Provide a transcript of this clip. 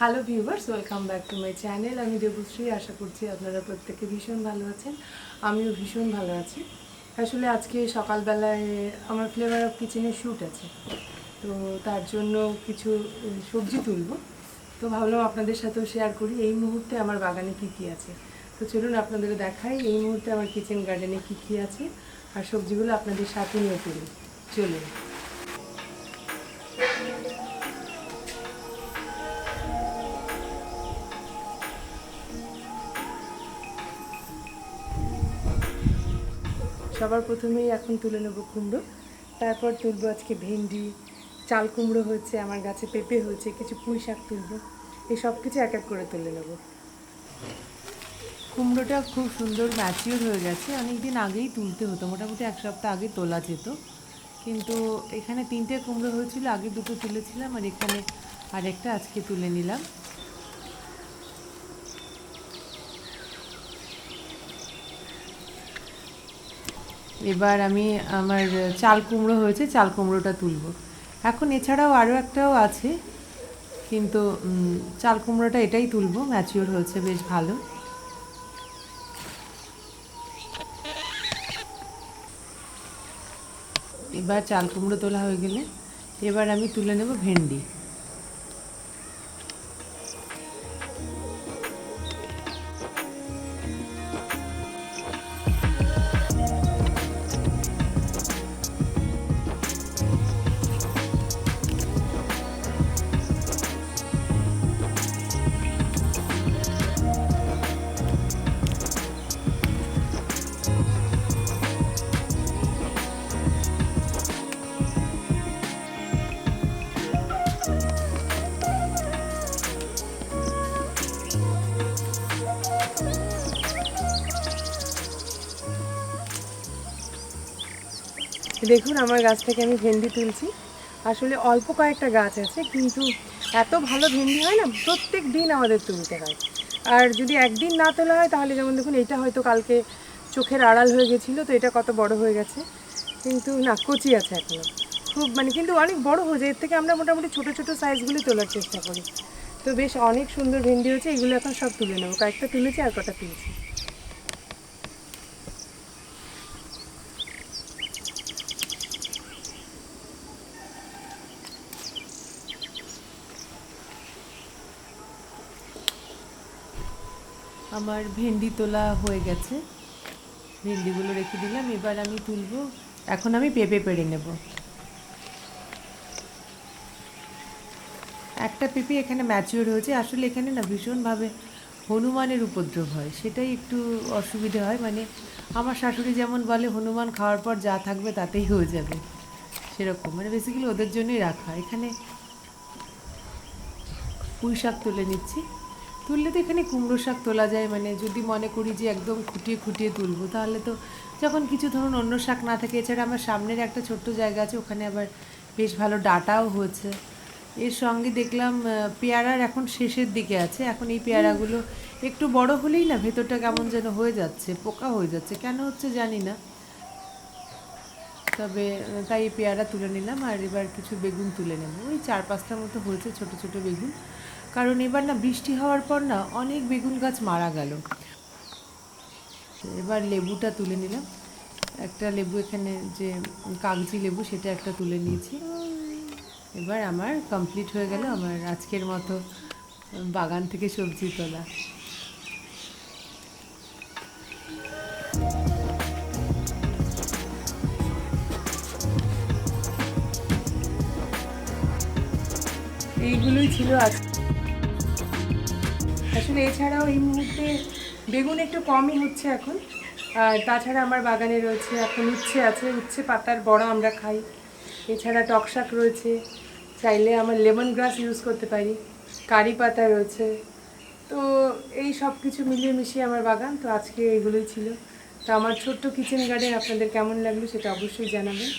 Hello viewers welcome back to my channel আমি দেবশ্রী, আশা করছি আপনারা প্রত্যেকে ভীষণ ভালো আছেন। আমিও ভীষণ ভালো আছি। আসলে আজকে সকালবেলায় আমার ফ্লেভার অফ কিচেনের শ্যুট আছে। তো তার জন্য কিছু সবজি তুলব। তো ভাবলাম আপনাদের সাথেও শেয়ার করি, এই মুহূর্তে আমার বাগানে কী কী আছে। তো চলুন আপনাদের দেখাই, এই মুহূর্তে আমার কিচেন গার্ডেনে কী কী আছে। আর সবজিগুলো আপনাদের সাথে নিয়ে তুলি চলুন। সবার প্রথমেই এখন তুলে নেব কুমড়ো। তারপর তুলবো আজকে ভেন্ডি, চাল কুমড়ো হয়েছে, আমার গাছে পেঁপে হয়েছে, কিছু পুঁই শাক তুলবো। এই সব কিছু এক এক করে তুলে নেব। কুমড়োটা খুব সুন্দর ম্যাচিওর হয়ে গেছে। অনেক দিন আগেই তুলতে হতো, মোটামুটি এক সপ্তাহ আগে তোলা যেত। কিন্তু এখানে তিনটে কুমড়ো হয়েছিল, আগে দুটো তুলেছিলাম আর এখানে আরেকটা আজকে তুলে নিলাম। এবার আমি আমার চাল কুমড়ো হয়েছে, চাল কুমড়োটা তুলবো। এখন এছাড়াও আরও একটাও আছে, কিন্তু চাল কুমড়োটা এটাই তুলব, ম্যাচিওর হয়েছে বেশ ভালো। এবার চাল কুমড়ো তোলা হয়ে গেলে, এবার আমি তুলে নেব ভেন্ডি। দেখুন, আমার গাছ থেকে আমি ভেন্ডি তুলছি। আসলে অল্প কয়েকটা গাছ আছে, কিন্তু এত ভালো ভেন্ডি হয় না, প্রত্যেক দিন আমাদের তুলতে হয়। আর যদি একদিন না তোলা হয়, তাহলে যেমন দেখুন, এটা হয়তো কালকে চোখের আড়াল হয়ে গেছিল, তো এটা কত বড় হয়ে গেছে। কিন্তু না, কচি আছে এখনও। খুব মানে কিন্তু অনেক বড় হয়ে যায়, এর থেকে আমরা মোটামুটি ছোটো ছোটো সাইজগুলি তোলার চেষ্টা করি। তো বেশ অনেক সুন্দর ভেন্ডি হয়েছে, এগুলো এখন সব তুলে নেব। কয়েকটা তুলেছি আর কটা তুলছি। আমার ভেন্ডি তোলা হয়ে গেছে। ভেন্ডিগুলো রেখে দিলাম, এবার আমি তুলবো। এখন আমি পেঁপে পেড়ে নেব। একটা পেঁপে এখানে ম্যাচিওর হয়েছে। আসলে এখানে না ভীষণভাবে হনুমানের উপদ্রব হয়। সেটাই একটু অসুবিধে হয়। মানে আমার শাশুড়ি যেমন বলে, হনুমান খাওয়ার পর যা থাকবে তাতেই হয়ে যাবে। সেরকম। মানে বেসিক্যালি ওদের জন্যই রাখা। এখানে পুঁই শাক তুলে নিচ্ছি। তুললে তো এখানে কুমড়ো শাক তোলা যায় মানে যদি মনে করি যে একদম খুঁটিয়ে খুঁটিয়ে তুলবো, তাহলে তো যখন কিছু ধরুন অন্য শাক না থাকে, এছাড়া আমার সামনের একটা ছোট্ট জায়গা আছে, ওখানে আবার বেশ ভালো ডাটাও হয়েছে। এর সঙ্গে দেখলাম পেয়ারার এখন শেষের দিকে আছে, এখন এই পেয়ারাগুলো একটু বড় হলেই না ভেতরটা কেমন যেন হয়ে যাচ্ছে, পোকা হয়ে যাচ্ছে, কেন হচ্ছে জানি না। তবে তাই পেয়ারা তুলে নিলাম, আর এবার কিছু বেগুন তুলে নেব। ওই চার পাঁচটা মতো হয়েছে, ছোট ছোট বেগুন। কারণ এবার না বৃষ্টি হওয়ার পর না অনেক বেগুন গাছ মারা গেল। এবার লেবুটা তুলে নিলাম। একটা লেবু এখানে যে কাগজি লেবু, সেটা একটা তুলে নিয়েছি। এবার আমার কমপ্লিট হয়ে গেল আমার আজকের মতো বাগান থেকে সবজি তোলা। এইগুলোই ছিল আজ। আসলে এছাড়াও এই মুহূর্তে বেগুন একটু কমই হচ্ছে এখন। আর তাছাড়া আমার বাগানে রয়েছে, এখন উচ্ছে আছে, উচ্ছে পাতার বড়া আমরা খাই। এছাড়া টক শাক রয়েছে, চাইলে আমার লেমন গ্রাস ইউজ করতে পারি। কারি পাতা রয়েছে। তো এই সব কিছু মিলিয়ে মিশিয়ে আমার বাগান, তো আজকে এগুলোই ছিল। তো আমার ছোট্ট কিচেন গার্ডেন আপনাদের কেমন লাগল সেটা অবশ্যই জানাবেন।